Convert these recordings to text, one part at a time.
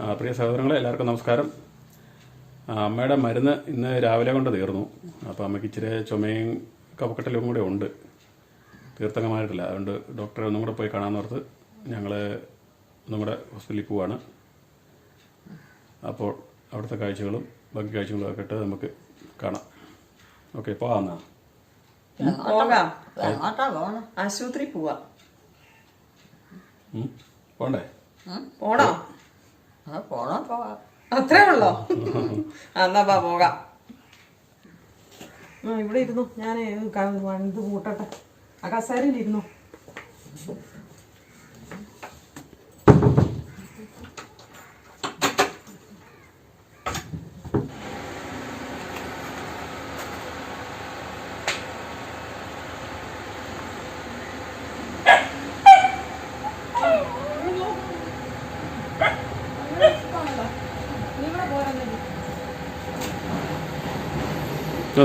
ആ, പ്രിയ സഹോദരങ്ങളെ എല്ലാവർക്കും നമസ്കാരം. അമ്മയുടെ മരുന്ന് ഇന്ന് രാവിലെ കൊണ്ട് തീർന്നു. അപ്പോൾ അമ്മയ്ക്ക് ഇച്ചിരി ചുമയും കഫക്കെട്ടലും കൂടെ ഉണ്ട്. തീർത്ഥങ്ങമായിട്ടില്ല അതുകൊണ്ട് ഡോക്ടറെ ഒന്നും കൂടെ പോയി കാണാമെന്ന് ഓർത്ത് ഞങ്ങൾ ഒന്നും കൂടെ ഹോസ്പിറ്റലിൽ പോവാണ്. അപ്പോൾ അവിടുത്തെ കാഴ്ചകളും ബാക്കി കാഴ്ചകളും ഒക്കെ ഇട്ട് നമുക്ക് കാണാം. ഓക്കെ പോവാം പോകാം. ആശുപത്രി പോവാ. പോണ്ടേ? പോണോ? പോണോ അത്രേ ഉള്ളോ? എന്നാ ബാ പോകാം. ഇവിടെ ഇരുന്നു. ഞാൻ ഇത് കൂട്ടട്ടെ ആ കസേരയിൽ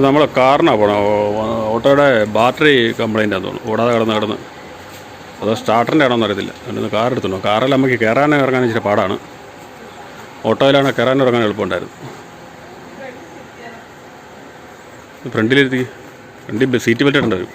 നമ്മൾ കാറിനാണ് പോകണം ഓട്ടോയുടെ ബാറ്ററി കംപ്ലൈന്റ് ആണെന്ന് തോന്നുന്നു. ഓടാതെ കിടന്ന് കിടന്ന്. അതോ സ്റ്റാർട്ടറിന്റെ ആണോന്ന് അറിയത്തില്ല. കാർ എടുത്തുണ്ടോ കാറിൽ നമുക്ക് കയറാനും ഇറങ്ങാനും ഇച്ചിരി പാടാണ്. ഓട്ടോയിലാണ് കയറാനും ഇറങ്ങാൻ എളുപ്പമുണ്ടായിരുന്നു. ഫ്രണ്ടിലിരുത്തി. ഫ്രണ്ടിൽ സീറ്റ് ബെൽറ്റ് ഇടേണ്ടി വരും.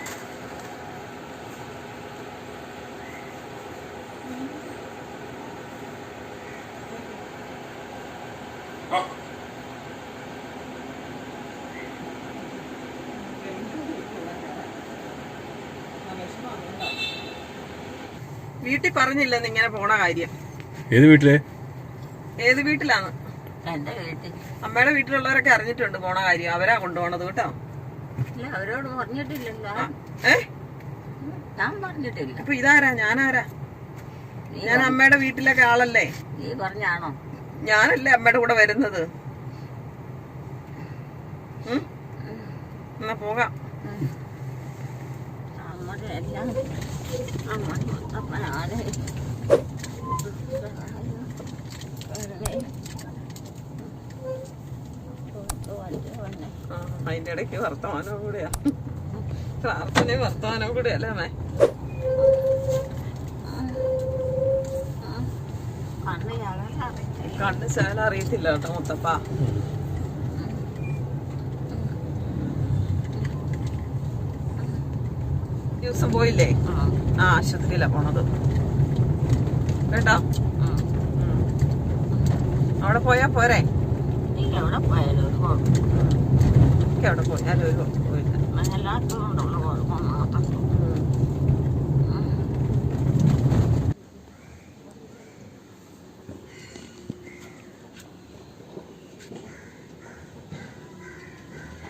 വീട്ടിൽ പറഞ്ഞില്ലെന്ന് ഇങ്ങനെ പോണ കാര്യം. ഏത് വീട്ടിലെ? ഏത് വീട്ടിലാണ്? എന്റെ വീട്ടിൽ. അമ്മയുടെ വീട്ടിലുള്ളവരൊക്കെ അറിഞ്ഞിട്ടുണ്ട് പോണ കാര്യം. അവരാ കൊണ്ടുപോണത് കേട്ടോ. ഇല്ല അവരോട് പറഞ്ഞിട്ടില്ലല്ലോ. ഏ? ഞാൻ പറഞ്ഞിട്ടില്ല. അപ്പൊ ഇതാരാ? ഞാനാരാ? ഞാൻ അമ്മയുടെ വീട്ടിലൊക്കെ ആളല്ലേ? നീ പറഞ്ഞാണോ? ഞാനല്ലേ അമ്മയുടെ കൂടെ വരുന്നത്? എന്നാ പോകാം. എല്ലാം അമ്മ ആ, അതിന്റെ ഇടയ്ക്ക് വർത്തമാനവും കൂടെയാ. പ്രാർത്ഥനയും വർത്തമാനവും കൂടെ അല്ലേ അമ്മേ? കണ്ണ് ഞങ്ങളറിയില്ല കണ്ണ് ശകലം അറിയത്തില്ല കേട്ടോ മുത്തപ്പ. ദിവസം പോയില്ലേ? ആ. ആശുപത്രിയിലാ പോണത്. കേട്ടോ. അവിടെ പോയാ പോരെ? നീ എവിടെ പോയാലും ഒരു എനിക്ക് അവിടെ പോയാലും ഒരു കുഴപ്പമില്ല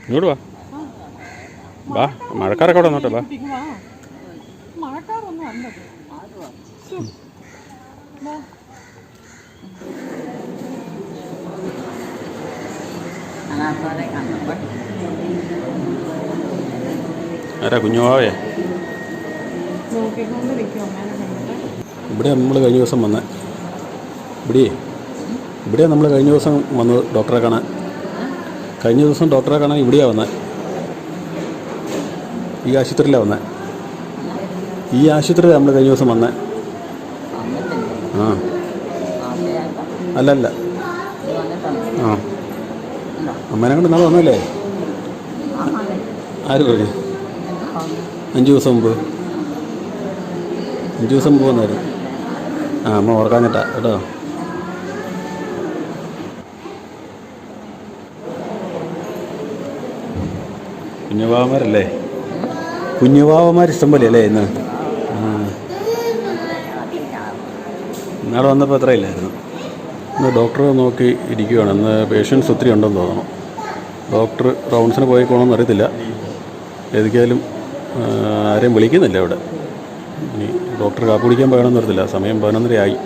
ഇങ്ങോട്ട് വാ. മഴക്കാരൊക്കെ അവിടെ വന്നോട്ടെ വാ മഴക്കാറൊന്നും അല്ല അനാഥരെ കണ്ടപ്പോൾ ആരാ കുഞ്ഞുവാവേ? ഇവിടെ നമ്മൾ കഴിഞ്ഞ ദിവസം വന്ന. ഇവിടെ? ഇവിടെ നമ്മൾ കഴിഞ്ഞ ദിവസം വന്നത് ഡോക്ടറെ കാണാൻ. കഴിഞ്ഞ ദിവസം ഡോക്ടറെ കാണാൻ ഇവിടെയാണ് വന്നത് ഈ ആശുപത്രിയിലാണ് വന്നത് ഈ ആശുപത്രിയിലാണ് നമ്മൾ കഴിഞ്ഞ ദിവസം വന്നത് ആ. അല്ലല്ല. ആ. അമ്മേനെ കൊണ്ട് നാളെ വന്നല്ലേ? ആര് പറഞ്ഞു അഞ്ച് ദിവസം മുമ്പ്. അഞ്ച് ദിവസം മുമ്പ് വന്നായിരുന്നു. ആ അമ്മ ഓർക്കാഞ്ഞിട്ടാ കേട്ടോ. കുഞ്ഞുവാവന്മാരല്ലേ? കുഞ്ഞുവാവന്മാർ ഇഷ്ടം പോലെ അല്ലേ ഇന്ന്? ഇന്നാളെ വന്നപ്പോൾ അത്രയില്ലായിരുന്നു ഇന്ന് ഡോക്ടറെ നോക്കി ഇരിക്കുകയാണ് ഇന്ന് പേഷ്യൻസ് ഒത്തിരി ഉണ്ടെന്ന് തോന്നുന്നു. ഡോക്ടർ റൗണ്ട്സിന് പോയിക്കോണമെന്ന് അറിയത്തില്ല. ഏതൊക്കെയാലും ആരെയും വിളിക്കുന്നില്ല ഇവിടെ. ഇനി ഡോക്ടർ കാപ്പ് കുടിക്കാൻ പോകണമെന്ന് അറിയത്തില്ല. സമയം പതിനൊന്നര ആയി.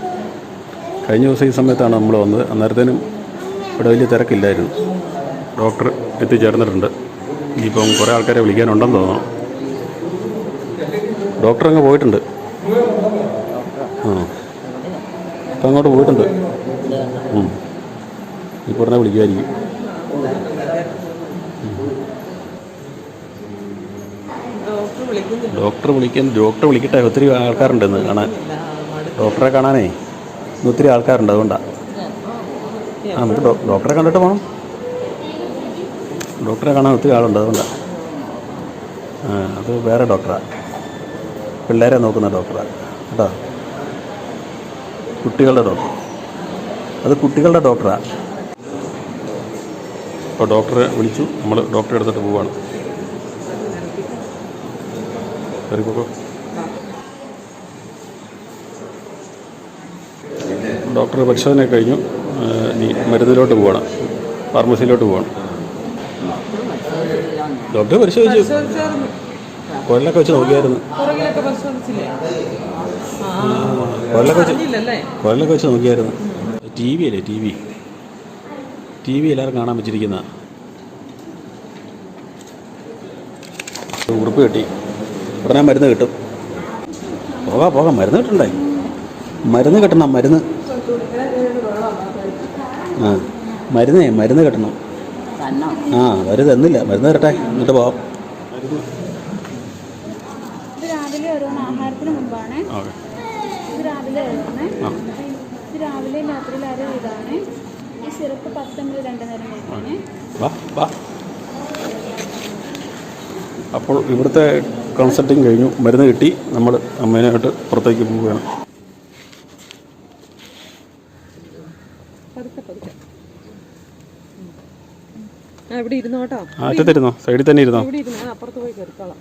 കഴിഞ്ഞ ദിവസം ഈ സമയത്താണ് നമ്മൾ വന്നത്. അന്നേരത്തേനും ഇവിടെ വലിയ തിരക്കില്ലായിരുന്നു. ഡോക്ടർ എത്തിച്ചേർന്നിട്ടുണ്ട്. ഇനിയിപ്പം കുറേ ആൾക്കാരെ വിളിക്കാനുണ്ടെന്ന് തോന്നണം ഡോക്ടർ അങ്ങ് പോയിട്ടുണ്ട്. ആ. ഇപ്പം അങ്ങോട്ട് പോയിട്ടുണ്ട്. ഈ പറഞ്ഞാൽ വിളിക്കുമായിരിക്കും ഡോക്ടർ വിളിക്കാൻ ഡോക്ടർ വിളിക്കട്ടെ. ഒത്തിരി ആൾക്കാരുണ്ട് ഇന്ന് കാണാൻ. ഡോക്ടറെ കാണാനേ ഇന്ന് ഒത്തിരി ആൾക്കാരുണ്ട് അതുകൊണ്ടാണ് ആ നമുക്ക് ഡോക്ടറെ കണ്ടിട്ട് പോകണം ഡോക്ടറെ കാണാൻ ഒത്തിരി ആളുണ്ട് അതുകൊണ്ടാണ് അത് വേറെ ഡോക്ടറാണ് പിള്ളേരെ നോക്കുന്ന ഡോക്ടറാണ് കേട്ടോ? കുട്ടികളുടെ ഡോക്ടർ. അത് കുട്ടികളുടെ ഡോക്ടറാണ് അപ്പോൾ ഡോക്ടറെ വിളിച്ചു. നമ്മൾ ഡോക്ടറെ എടുത്തിട്ട് പോവാണ്. കയറി പോകോ ഡോക്ടർ പരിശോധന കഴിഞ്ഞു. ഇനി മരുന്നിലോട്ട് പോവാണ്. ഫാർമസിയിലോട്ട് പോവാണ്. ഡോക്ടർ പരിശോധിച്ചു. കൊല്ലൊക്കെ വെച്ച് നോക്കിയായിരുന്നു. പുറകിലൊക്കെ പരിശോധിച്ചില്ലേ? കുഴലൊക്കെ വെച്ച് നോക്കിയായിരുന്നു ടി വി അല്ലേ ടി വി ടി വി എല്ലാവരും കാണാൻ വെച്ചിരിക്കുന്ന. ഉറുപ്പ് കിട്ടി. ഉടനെ മരുന്ന് കിട്ടും. പോകാം പോകാം. മരുന്ന് കിട്ടണ്ടേ? മരുന്ന് കിട്ടണം മരുന്ന്. ആ മരുന്നേ മരുന്ന് കിട്ടണം. ആ അവർ തന്നില്ല. മരുന്ന് തരട്ടെ. എന്നിട്ട് പോവാം. ഇത് രാവിലെ ഓരോന്ന് ആഹാരത്തിന് മുമ്പാണ്. ഇത് രാവിലെ ഓരോന്ന്. ഇത് രാവിലെ രാത്രിയിൽ അര വീതമാണ് ഈ സിറപ്പ് പത്ത് മുതൽ രണ്ട് നേരം കഴിക്കാന് വാ വാ. അപ്പോൾ ഇവിടുത്തെ കൺസൾട്ടിങ് കഴിഞ്ഞു. മരുന്ന് കിട്ടി. നമ്മൾ അമ്മേനായിട്ട് പുറത്തേക്ക് പോവുകയാണ്. ഇവിടെ ഇരുന്നോട്ടോ ആ അറ്റത്തിരുന്നോ സൈഡിൽ തന്നെ ഇരുന്നോ? ഇവിടെ ഇരുന്ന് അപ്പുറത്ത് പോയി കയറിക്കോളാം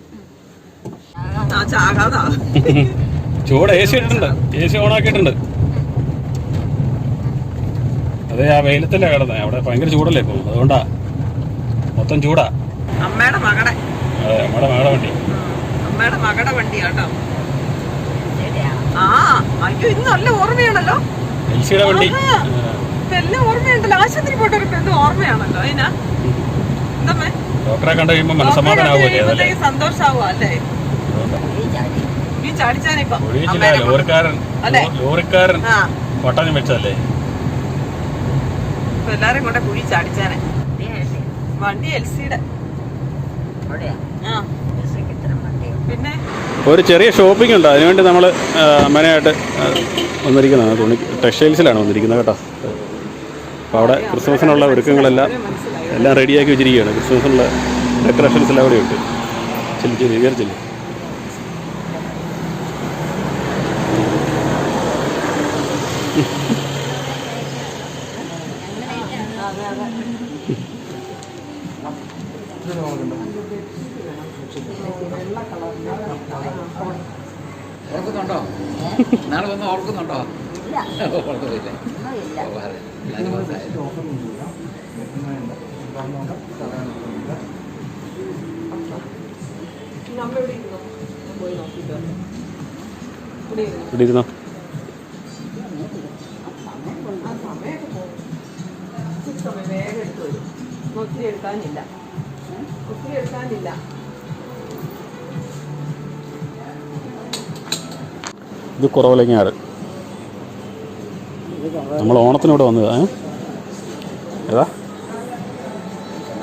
ചൂട് എ സി ഇട്ടിട്ടുണ്ട്. എ സി ഓണാക്കിയിട്ടുണ്ട് അതെ ആ വെയിലത്തല്ലേ കിടന്നെ. അവിടെ ഭയങ്കര ചൂടല്ലേ ഇപ്പൊ. അതുകൊണ്ടാ. മൊത്തം ചൂടാ. അമ്മയുടെ മകടെ. അതെ അമ്മയുടെ മകടെ വണ്ടി. അമ്മയുടെ മകടെ വണ്ടിയാട്ടോ ശരിയാണ് ആ അയ്യോ ഇന്ന് നല്ല ഓർമ്മയാണല്ലോ. എൽസിയുടെ വണ്ടി. എല്ലാം ഇതെല്ലാം ഓർമ്മയുണ്ടല്ലോ. ആശുപത്രി പോയിട്ടൊക്കെ എന്ത് ഓർമ്മയാണല്ലോ. അതിനാ എന്തമ്മേ ഡോക്ടറെ കണ്ടു കഴിയുമ്പോ മനസ്സമാധാനാവുമല്ലേ സന്തോഷാവുക അല്ലേ? ഈ ചാടി ഈ ചാടിച്ചാനിപ്പം കൊണ്ട്. ലോറിക്കാരൻ ലോറിക്കാരൻ പട്ടണം വെച്ചതല്ലേ എല്ലാരും കൂടെ കുഴി ചാടിച്ചാനെ. വണ്ടി എൽ സിയുടെ പിന്നെ? ഒരു ചെറിയ ഷോപ്പിംഗ് ഉണ്ട്. അതിനുവേണ്ടി നമ്മൾ അമ്മനായിട്ട് വന്നിരിക്കുന്നതാണ്. തുണി ടെക്സ്റ്റൈൽസിലാണ് വന്നിരിക്കുന്നത് കേട്ടോ. അപ്പോൾ അവിടെ ക്രിസ്മസിനുള്ള ഒരുക്കങ്ങളെല്ലാം എല്ലാം റെഡിയാക്കി വെച്ചിരിക്കുകയാണ്. ക്രിസ്മസിനുള്ള ഡെക്കറേഷൻസ് എല്ലാം അവിടെ ഉണ്ട്. ചെല്ലി ചെല്ലി ഓർക്കുന്നുണ്ടോ നാളെ വന്ന് ഓർക്കുന്നുണ്ടോ ഓർക്കുന്നില്ല ഒന്നുമില്ല ഓ, അതെ. എല്ലാവരും മനസ്സിലായി. നമ്മ ഇവിടെ ഇരുന്നോ ഞാൻ പോയി നോക്കിയിട്ട് വരാം. ഇവിടെ ഇരുന്നോ ഇവിടെ ഇരുന്നോ ആ സമയമൊക്കെ പോകും ഇച്ചിരി സമയം വേഗം എടുത്തു ഒത്തിരി എടുക്കാനില്ല ഒത്തിരി എടുക്കാനില്ല ഇത് കുറവലങ്ങാട്. നമ്മൾ ഓണത്തിന് ഇവിടെ വന്നത് ഏ? ഏതാ?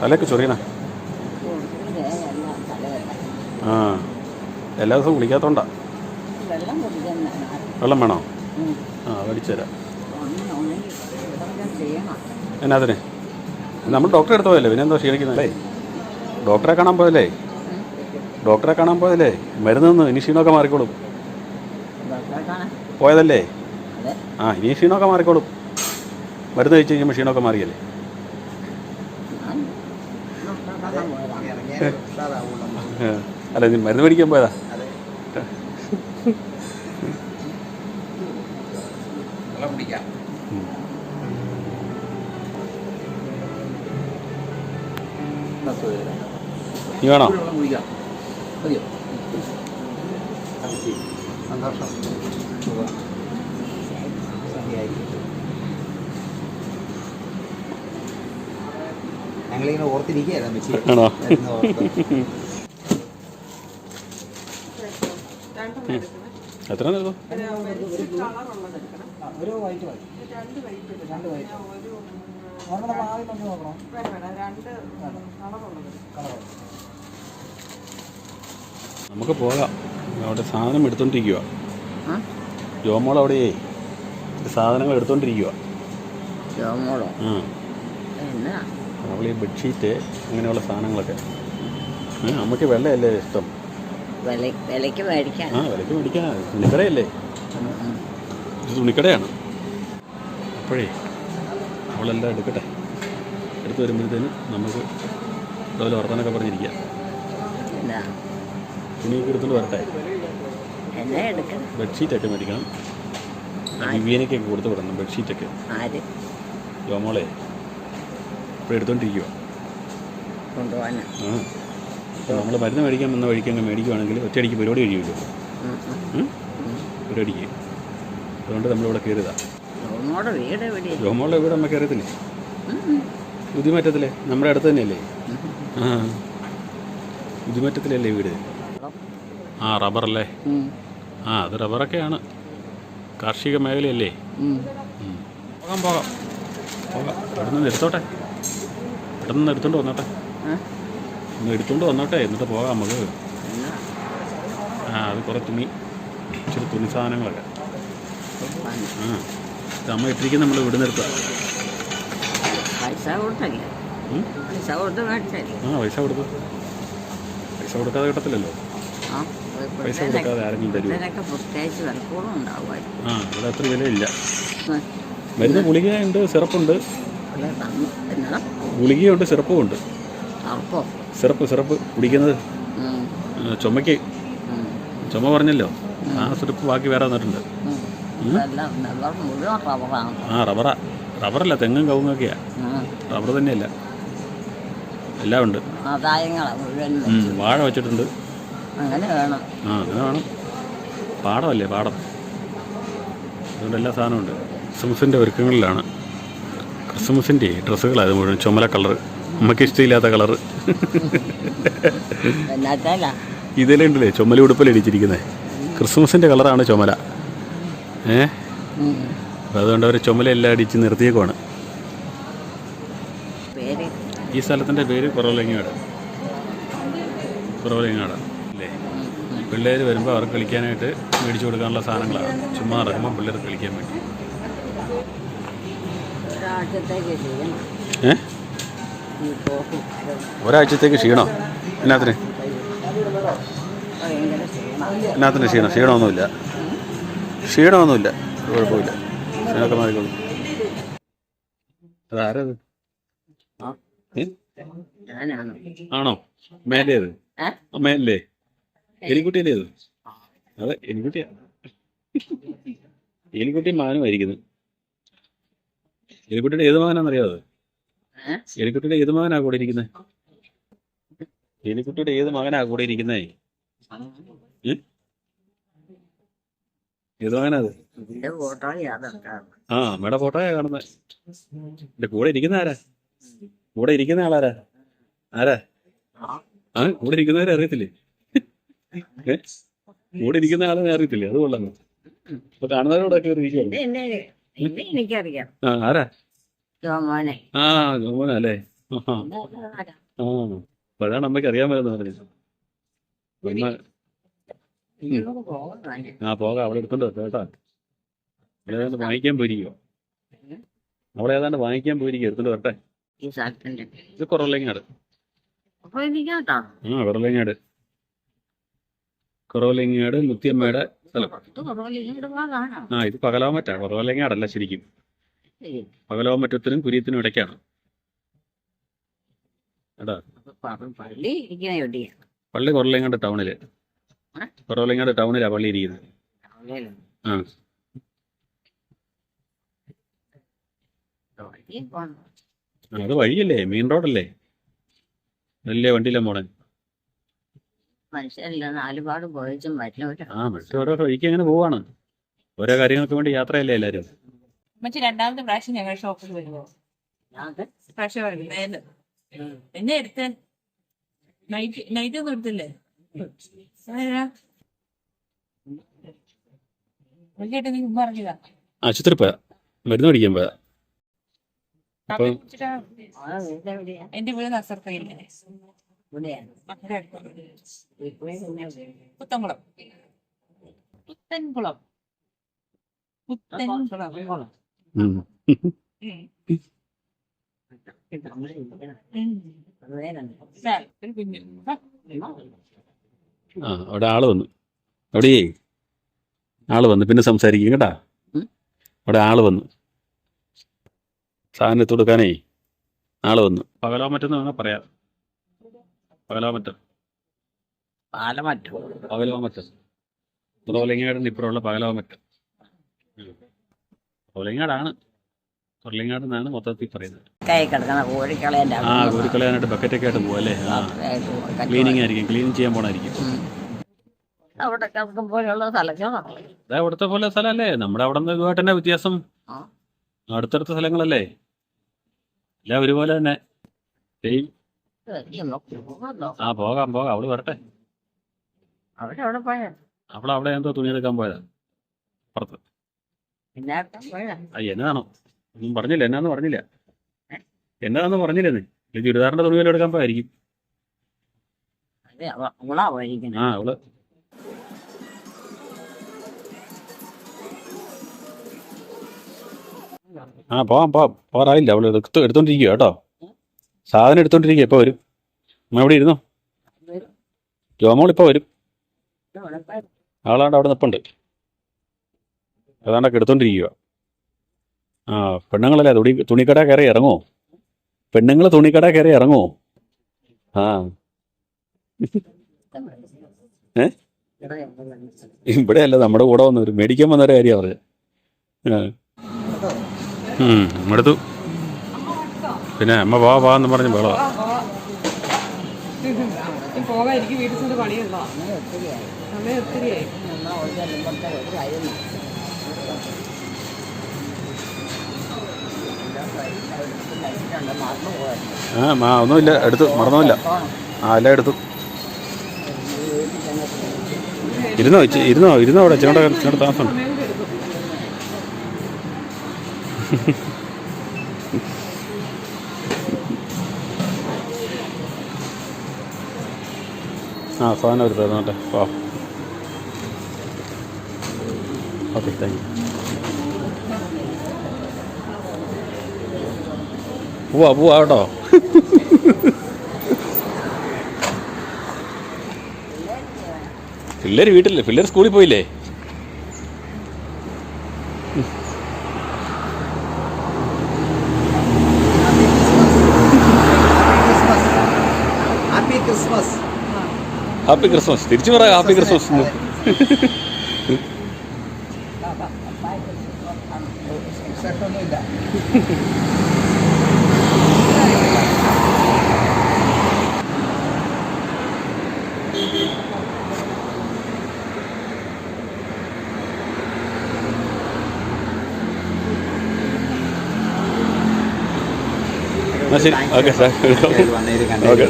തലയൊക്കെ ചൊറിയണ. ആ എല്ലാ ദിവസവും കുടിക്കുന്ന വെള്ളം വേണോ? ആ മേടിച്ചു തരാം. എന്നാതിന് നമ്മൾ ഡോക്ടറെ അടുത്ത് പോയല്ലേ? പിന്നെന്തോ ക്ഷീണിക്കുന്നല്ലേ ഡോക്ടറെ കാണാൻ പോയല്ലേ? ഡോക്ടറെ കാണാൻ പോയല്ലേ? മരുന്ന് നിന്ന് ഇനി ക്ഷീണമൊക്കെ മാറിക്കോളും. പോയതല്ലേ? ആ ഇനി ക്ഷീണമൊക്കെ മാറിക്കോളും. മരുന്ന് കഴിച്ച് കഴിഞ്ഞാൽ ക്ഷീണമൊക്കെ മാറിയല്ലേ? അല്ല നീ മരുന്ന് മേടിക്കാൻ പോയതാ? നീ വേണോ? ഞങ്ങളിങ്ങനെ ഓർത്തിരിക്കുകയായിരുന്നു എത്ര നേരം ഒരു വൈറ്റ് മതി. രണ്ട് വൈറ്റ് രണ്ട് വൈറ്റ്. ആദ്യം നമുക്ക് നോക്കണം? പോകാം. അവിടെ സാധനം എടുത്തോണ്ടിരിക്കുക? ജോമോൾ അവിടെയേ. സാധനങ്ങൾ എടുത്തോണ്ടിരിക്കുക ജോമോളോ? അവൾ ഈ ബെഡ്ഷീറ്റ് അങ്ങനെയുള്ള സാധനങ്ങളൊക്കെ. നമുക്ക് അമ്മയ്ക്ക് വെള്ളയല്ലേ ഇഷ്ടം? വിലയ്ക്ക് മേടിക്കാൻ. ആ വിലയ്ക്ക് മേടിക്കാൻ. തുണിക്കടയല്ലേ. ഇത് തുണിക്കടയാണ്. അപ്പോഴേ അവളെല്ലാം എടുക്കട്ടെ. എടുത്തു വരുമ്പോഴത്തേന് നമുക്ക് അതുപോലെ വർത്തനൊക്കെ പറഞ്ഞിരിക്കാം തുണിയൊക്കെ എടുത്തുകൊണ്ട് വരട്ടെ. ബെഡ്ഷീറ്റൊക്കെ മേടിക്കണം. വിവിയനൊക്കെ കൊടുത്ത് വിടണം ബെഡ്ഷീറ്റൊക്കെ ഒക്കെ. യോമോളെ ഇപ്പോൾ എടുത്തോണ്ടിരിക്കുക ആ. അപ്പോൾ നമ്മൾ മരുന്ന് മേടിക്കാൻ വന്ന വഴിക്ക് അങ്ങ് മേടിക്കുവാണെങ്കിൽ ഒറ്റയടിക്ക് പരിപാടി കഴിയുമല്ലോ. ഒരടിക്ക്. പരിപാടിക്ക് അതുകൊണ്ട് നമ്മളിവിടെ കയറിയതാ. രോമോടെ വീട് എവിടെയാ? യോമോളെ വീട് നമുക്ക് അറിയത്തില്ലേ? ബുദ്ധിമാറ്റത്തില്ലേ നമ്മുടെ അടുത്ത് തന്നെയല്ലേ? ആ. ബുദ്ധിമാറ്റത്തിലല്ലേ വീട്? ആ റബ്ബറല്ലേ? അല്ലേ ആ അത് റബ്ബറൊക്കെയാണ്. കാർഷിക മേഖലയല്ലേ. പോകാം പോകാം. പോകാം. ഇവിടെ നിന്ന് എടുത്തോട്ടെ. ഇവിടെ നിന്ന് എടുത്തോണ്ട് വന്നോട്ടെ. ഒന്ന് എടുത്തോണ്ട് വന്നോട്ടെ. എന്നിട്ട് പോകാം നമുക്ക്. ആ അത് കുറേ തുണി ഇച്ചിരി തുണി സാധനങ്ങളൊക്കെ. ആ. അമ്മ ഇട്ടിരിക്കുന്ന നമ്മൾ ഇവിടെ നിർത്തുക പൈസ കൊടുത്തല്ലേ? പൈസ കൊടുത്ത് മേടിച്ചല്ലേ? ആ പൈസ കൊടുത്തു. പൈസ കൊടുക്കാതെ കിട്ടത്തില്ലല്ലോ. പൈസ കൊടുക്കാതെ ആരെങ്കിലും തരുമോ? പ്രത്യേകിച്ച് വിലക്കൂടും ഉണ്ടാവുമായിരിക്കും. ആ ഇവിടെ അത്ര വിലയില്ല. മരുന്ന് ഗുളികയുണ്ട് സിറപ്പുണ്ട്. ഗുളികയുണ്ട് സിറപ്പും ഉണ്ട്. സിറപ്പ് സിറപ്പ് കുടിക്കുന്നത്. ചുമയ്ക്ക്. ചുമ പറഞ്ഞല്ലോ. ആ സിറപ്പ് ബാക്കി വേറെ തന്നിട്ടുണ്ട്. ആ റബ്ബറാ. റബ്ബറല്ല തെങ്ങും കവുങ്ങൊക്കെയാ. റബ്ബർ തന്നെയല്ല. എല്ലാം ഉണ്ട്. വാഴ വെച്ചിട്ടുണ്ട്. അങ്ങനെ വേണം. ആ അങ്ങനെ വേണം. പാടമല്ലേ പാടം? അതുകൊണ്ട് എല്ലാ സാധനവും ഉണ്ട്. ക്രിസ്മസിന്റെ ഒരുക്കങ്ങളിലാണ്. ക്രിസ്മസിന്റെ ഡ്രസ്സുകളാണ് മുഴുവൻ. ചുമല കളർ. നമുക്ക് ഇഷ്ടമില്ലാത്ത കളർ. ഇതിലുണ്ടല്ലേ ചുമല ഉടുപ്പിലടിച്ചിരിക്കുന്നത് ക്രിസ്മസിന്റെ കളറാണ് ചുമല. ഏ? ഉം. അപ്പോൾ അതുകൊണ്ട് അവരെ ചുമലെല്ലാം അടിച്ച് നിർത്തിയേക്കുവാണ്. ഈ സ്ഥലത്തിന്റെ പേര് കുറവലങ്ങാട്. കുറവലങ്ങാട്. അല്ലേ? പിള്ളേർ വരുമ്പോൾ അവർക്ക് കളിക്കാനായിട്ട് മേടിച്ചു കൊടുക്കാനുള്ള സാധനങ്ങളാണ്. ചുമ്മാ ഇറങ്ങുമ്പോൾ പിള്ളേർ കളിക്കാൻ വേണ്ടി. ഒരാഴ്ചത്തേക്ക് ഏ? ക്ഷീണോ? എന്നാത്തിന്? എന്നാത്തിന് ക്ഷീണം? ക്ഷീണമൊന്നുമില്ല. ക്ഷീണമൊന്നുമില്ല. കുഴപ്പമില്ല. ക്ഷീണമൊക്കെ മാറിക്കോളൂ. അതാരത്? ആണോ? മേലേത് ഏ? ആ, മേലേ. എലിക്കുട്ടിയല്ലേ അത് എലിക്കുട്ടിയാ എലിക്കുട്ടി മാനുമായിരിക്കുന്നു എലിക്കുട്ടിയുടെ ഏത് മാനാന്ന് ഏ? എലിക്കുട്ടിയുടെ ഏത് മകനാ കൂടെ ഇരിക്കുന്നത് എലിക്കുട്ടിയുടെ ഏത് മകനാ കൂടെ ഇരിക്കുന്നേ? ഏ? ഏത് മകനാ അത്? ആ അമ്മയുടെ ഫോട്ടോയാ കാണുന്നത് എന്റെ കൂടെ ഇരിക്കുന്ന ആരാ? കൂടെ ഇരിക്കുന്ന ആളാരാ? ആരാ? ആ കൂടെ ഇരിക്കുന്നവരെ അറിയത്തില്ലേ? കൂടെ ഇരിക്കുന്ന ആളെ അറിയത്തില്ലേ? അത് കൊള്ളാം. അപ്പൊ കാണുന്നവരോടൊക്കെ എനിക്കറിയാം ആ ആരാ? ജോമോനെ ആ ജോമോനാ അല്ലേ. ആ. അപ്പോഴാണ് അമ്മയ്ക്ക് അറിയാൻ പറഞ്ഞത് അമ്മ ആ പോകാം. അവിടെ എടുത്തോണ്ട് കേട്ടോ. അവിടെ ഏതാണ്ട് വാങ്ങിക്കാൻ പോയിരിക്കോ അവിടെ ഏതാണ്ട് വാങ്ങിക്കാൻ പോയിരിക്കും എടുത്തോണ്ട് വരട്ടെ. ഇത് കുറവല്ലങ്ങാട് ആ കുറവല്ലങ്ങാട് കുറവല്ലങ്ങാട് മുത്തിയമ്മയുടെ സ്ഥലം. ആ ഇത് പകലാമറ്റാ. കുറവല്ലങ്ങാടല്ല ശരിക്കും. പകലാമറ്റത്തിനും കുരിയത്തിനും ഇടയ്ക്കാണ്. പള്ളി കുറവല്ലങ്ങാട് ടൗണിൽ. കുറവല്ലങ്ങാട് ടൗണിലാ പള്ളി ഇരിക്കുന്നത്? ആ. അത് വഴിയല്ലേ മെയിൻ റോഡല്ലേ. വലിയ വണ്ടിയിലെ വരുന്നവരാ ആ ഓരോ വഴിക്ക് അങ്ങനെ പോവാണ്. ഓരോ കാര്യങ്ങൾക്ക് വേണ്ടി യാത്രയല്ലേ എല്ലാരും. മറ്റേ രണ്ടാമത്തെ പ്രാവശ്യം ഞങ്ങൾ ഷോപ്പിൽ വരുമോ എന്നെ എടുത്ത? നൈറ്റ് നൈറ്റ് ഒന്നും എടുത്തില്ലേ? ആശുപത്രി പോയാ? മരുന്ന് മേടിക്കാൻ പോയാ? എന്റെ വീട് നസർക്കയില്ലേ? പുത്തൻകുളം. പുത്തൻകുളം. പുത്തൻകുളം. ഉം. ആ അവിടെ ആൾ വന്നു. അവിടെ ആൾ വന്നു. പിന്നെ സംസാരിക്കും കേട്ടാ. അവിടെ ആൾ വന്നു. സാധനം എത്തി കൊടുക്കാനേ ആൾ വന്നു. പകലോ മറ്റെന്ന് വേണം പറയാം. പകലോ മറ്റം? പാലമറ്റോ പകലോ മറ്റം. തുറവലങ്ങാടിന് ഇപ്പുറമുള്ള പകലോ മറ്റം. തുറവലങ്ങാടാണ് തുറവലങ്ങാട് എന്നാണ് മൊത്തത്തിൽ പറയുന്നത്. ആ കോരിക്കളയാനായിട്ട് ബക്കറ്റൊക്കെ ആയിട്ട് പോകും അല്ലേ ആ ക്ലീനിങ് ആയിരിക്കും. ക്ലീൻ ചെയ്യാൻ പോണായിരിക്കും. അവിടെ കിടക്കും പോലെയുള്ള സ്ഥലങ്ങളോ. അതാ ഇവിടുത്തെ പോലെ സ്ഥലമല്ലേ? നമ്മുടെ അവിടെ നിന്ന് ഇതുമായിട്ട് തന്നെ വ്യത്യാസം. അടുത്തടുത്ത സ്ഥലങ്ങളല്ലേ? എല്ലാം ഒരുപോലെ തന്നെ. ആ പോകാം പോകാം. അവൾ വരട്ടെ. അവളവിടെ എന്തോ തുണി എടുക്കാൻ പോയതാ. പുറത്ത്. എന്നാണോ ഒന്നും പറഞ്ഞില്ല. എന്നാന്ന് പറഞ്ഞില്ല. എന്നതാന്ന് പറഞ്ഞില്ലെന്ന് ഇത്. ചുരിദാറിന്റെ തുണി വല്ലതും എടുക്കാൻ പോയിരിക്കുന്നത് ആ അവൾ. ആ പോവാം പോവാം. പോറായില്ല അവൾ എടുത്ത് എടുത്തോണ്ടിരിക്കുക കേട്ടോ. സാധനം എടുത്തോണ്ടിരിക്കുക ഇപ്പൊ വരും. അമ്മ എവിടെ ഇരുന്നോ? ജോമോൾ ഇപ്പൊ വരും. ആളാണ്ട് അവിടെ നിപ്പുണ്ട്. ഏതാണ്ടൊക്കെ എടുത്തോണ്ടിരിക്കുക ആ പെണ്ണുങ്ങളല്ലേ? തുണി തുണിക്കട കയറി ഇറങ്ങോ? പെണ്ണുങ്ങൾ തുണിക്കട കയറി ഇറങ്ങോ? ആ. ഏ? ഇവിടെ അല്ല നമ്മുടെ കൂടെ വന്നവര്. മേടിക്കാൻ വന്നൊരു കാര്യം പറഞ്ഞത് എടുത്തു പിന്നെ അമ്മ പോവാ പോവാന്ന് പറഞ്ഞ് പോകാ പോകാതിരിക്കും വീട്ടിൽ പണിയുണ്ടോ? സമയം ഒത്തിരിയായി. ആ മാ ഒന്നുമില്ല. എടുത്തു. മറന്നുമില്ല. ആ എല്ലാം എടുത്തു. ഇരുന്നോ? ഇരുന്നോ? ഇരുന്നോ അവിടെ? ചേട്ടാ ചേട്ടൻ താമസമുണ്ട് ആ സാധനം ഒരു തന്നോട്ടെ ഓ ഓക്കെ താങ്ക് യു. പോവാ പോവാ കേട്ടോ. പിള്ളേർ വീട്ടില്ലേ പിള്ളേർ സ്കൂളിൽ പോയില്ലേ? ഹാപ്പി ക്രിസ്മസ് ഹാപ്പി ക്രിസ്മസ് തിരിച്ചു പറ ഹാപ്പി ക്രിസ്മസ് എന്ന്. ശരി. ഓക്കെ സാർ ഓക്കെ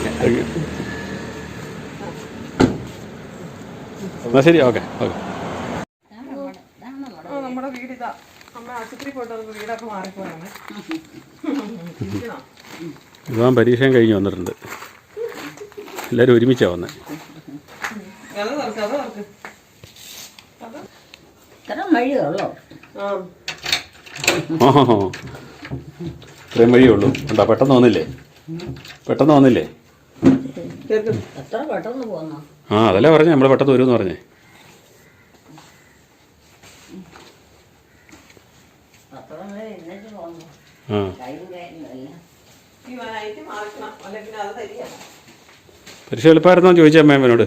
എന്നാ ശരി. ഓക്കെ ഓക്കെ നമ്മുടെ വീട് ഇതാ. അമ്മ ആശുപത്രി പോയിട്ട് വന്നപ്പോൾ വീടൊക്കെ മാറിപ്പോയാണ്. ഇരിക്കണോ? ഇവാൻ പരീക്ഷയും കഴിഞ്ഞ് വന്നിട്ടുണ്ട്. എല്ലാരും ഒരുമിച്ചാണ് വന്നത് ഇത്ര ആ. ഓഹോ. ഇത്രയും വഴിയേ ഉള്ളൂ. ഉണ്ടോ പെട്ടെന്ന് വന്നില്ലേ? പെട്ടെന്ന് വന്നില്ലേ? ആ അതല്ലേ പറഞ്ഞേ. നമ്മൾ പെട്ടെന്ന് വരുമെന്ന് പറഞ്ഞേ. പരീക്ഷ എളുപ്പമായിരുന്നോ ചോദിച്ചേ അമ്മ അവനോട്.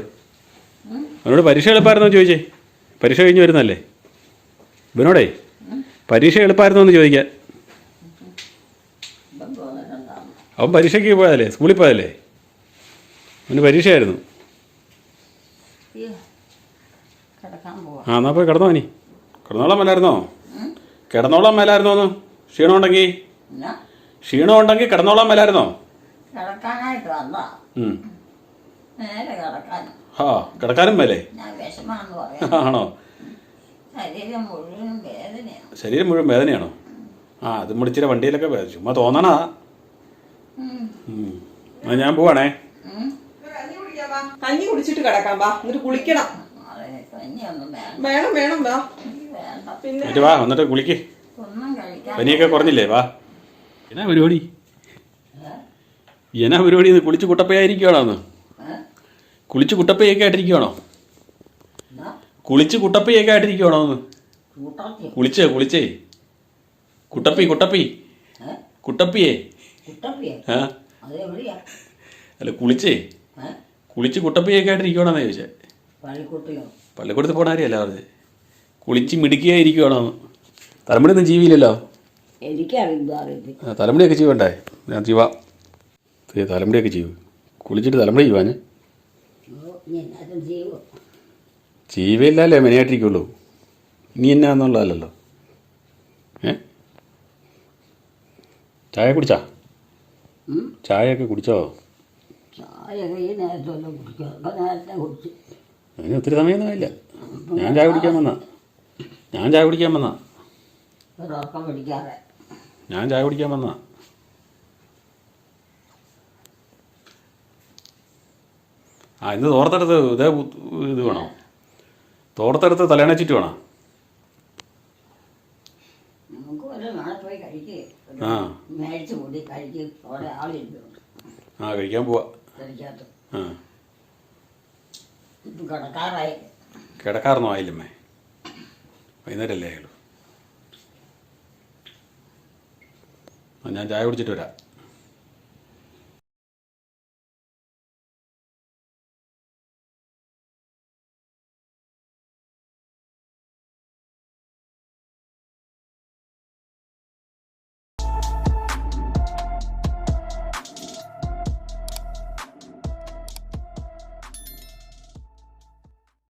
അവനോട് പരീക്ഷ എളുപ്പമായിരുന്നോ ചോദിച്ചേ. പരീക്ഷ കഴിഞ്ഞ് വരുന്നല്ലേ ഇവനോടേ? പരീക്ഷ എളുപ്പമായിരുന്നോ എന്ന് ചോദിക്കാൻ ഇപ്പം തോന്നുന്നുണ്ടാവും അവൻ പരീക്ഷയ്ക്ക് പോയതല്ലേ സ്കൂളിൽ പോയതല്ലേ അവന് പരീക്ഷയായിരുന്നു. ആ എന്നാ പോയി കിടന്നോ ഇനി. കിടന്നോളാൻ മേലായിരുന്നോ? കിടന്നോളാൻ മേലായിരുന്നോ ഒന്ന്? ക്ഷീണം ഉണ്ടെങ്കിൽ ക്ഷീണം ഉണ്ടെങ്കിൽ കിടന്നോളാൻ മേലായിരുന്നോ? ആ കിടക്കാനും. മേലേ? ആണോ? ശരീരം മുഴുവൻ വേദനയാണോ? ആ അത് മുടിച്ചിട്ട് വണ്ടിയിലൊക്കെ ചുമ്മാ തോന്നണാ ഞാൻ പോവാണേ. കഞ്ഞി കുടിക്കാം വാ കഞ്ഞി കുടിച്ചിട്ട് കിടക്കാം വാ. എന്നിട്ട് കുളിക്കണം. വേണം വേണം വാ. പിന്നെ വാ എന്നിട്ട് കുളിക്ക്. പനിയൊക്കെ കുറഞ്ഞില്ലേ വാ. എന്നാ പരിപാടി? എന്നാ പരിപാടി ഇന്ന്? കുളിച്ച് കുട്ടപ്പയായിരിക്കുവാണോ അന്ന് കുളിച്ച് കുട്ടപ്പയൊക്കെ ആയിട്ടിരിക്കുവാണോ? കുളിച്ച് കുട്ടപ്പയൊക്കെ ആയിട്ടിരിക്കുവാണോ അന്ന് കുളിച്ചേ കുളിച്ചേ. കുട്ടപ്പി കുട്ടപ്പി. കുട്ടപ്പിയേ. അല്ല കുളിച്ചേ? കുളിച്ച് കുട്ടപ്പയൊക്കെ ആയിട്ടിരിക്കുവാണെന്ന് ചോദിച്ചേ. പള്ളിക്കൂടത്തിൽ പള്ളിക്കൂടത്ത് പോണ കാര്യമല്ല പറഞ്ഞത് കുളിച്ച് മിടുക്കിയായിരിക്കുവാണോ? തലമുടി ഒന്നും ജീവിയില്ലല്ലോ തലമുടിയൊക്കെ ജീവണ്ടേ ഞാൻ ജീവാ തലമുടിയൊക്കെ ജീവ് കുളിച്ചിട്ട് തലമുടി ജീവാ ജീവയില്ലല്ലേ മെനയായിട്ടിരിക്കുള്ളൂ. ഇനി എന്നാന്നുള്ളതല്ലോ ഏ? ചായ കുടിച്ചാ? ചായയൊക്കെ കുടിച്ചോ? ചായ ഈ നേരത്തെ കുടിച്ച്. അതിന് ഒത്തിരി സമയമൊന്നും ഇല്ല ഞാൻ ചായ കുടിക്കാൻ വന്നാ. ഞാൻ ചായ കുടിക്കാൻ വന്നാ. ഒരു ഉറക്കം പിടിക്കാതെ. ഞാൻ ചായ കുടിക്കാൻ വന്നാ. ആ ഇന്ന് തോർത്തെടുത്ത് ഇതേ ഇത് വേണോ? തോർത്തെടുത്ത് തലേണച്ചിട്ട് വേണോ? നമുക്ക് വല്ല നാളെ പോയി കഴിക്കുക ആ. മേടിച്ച് കൂടി കഴിക്കും. അവിടെ ആ കഴിക്കാൻ പോവാ. കഴിക്കാത്ത. ആ. ഇപ്പം കിടക്കാറായി. കിടക്കാറൊന്നും ആയില്ലമ്മേ. വൈകുന്നേരമല്ലേ ആയുള്ളൂ. ഞാൻ ചായ കുടിച്ചിട്ട് വരാം.